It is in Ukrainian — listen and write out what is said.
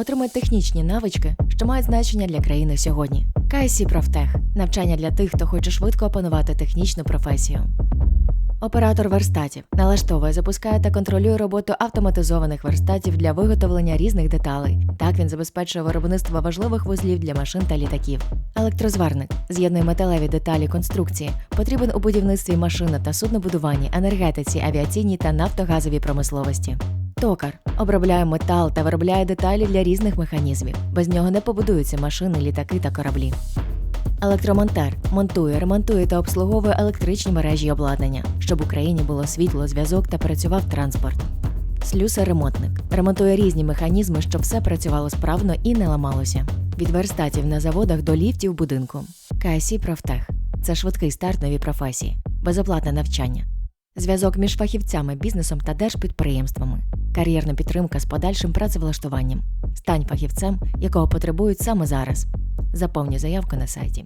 Отримай технічні навички, що мають значення для країни сьогодні. КСІ Профтех навчання для тих, хто хоче швидко опанувати технічну професію. Оператор верстатів налаштовує, запускає та контролює роботу автоматизованих верстатів для виготовлення різних деталей. Так він забезпечує виробництво важливих вузлів для машин та літаків. Електрозварник з'єднує металеві деталі конструкції, потрібен у будівництві машини та суднобудуванні, енергетиці, авіаційній та нафтогазовій промисловості. Токар обробляє метал та виробляє деталі для різних механізмів. Без нього не побудуються машини, літаки та кораблі. Електромонтер монтує, ремонтує та обслуговує електричні мережі й обладнання, щоб в Україні було світло, зв'язок та працював транспорт. Слюсар-ремонтник ремонтує різні механізми, щоб все працювало справно і не ламалося. Від верстатів на заводах до ліфтів будинку. КСІ Профтех це швидкий старт новій професії, безоплатне навчання, зв'язок між фахівцями, бізнесом та держпідприємствами, кар'єрна підтримка з подальшим працевлаштуванням. Стань фахівцем, якого потребують саме зараз. Заповнюй заявку на сайті.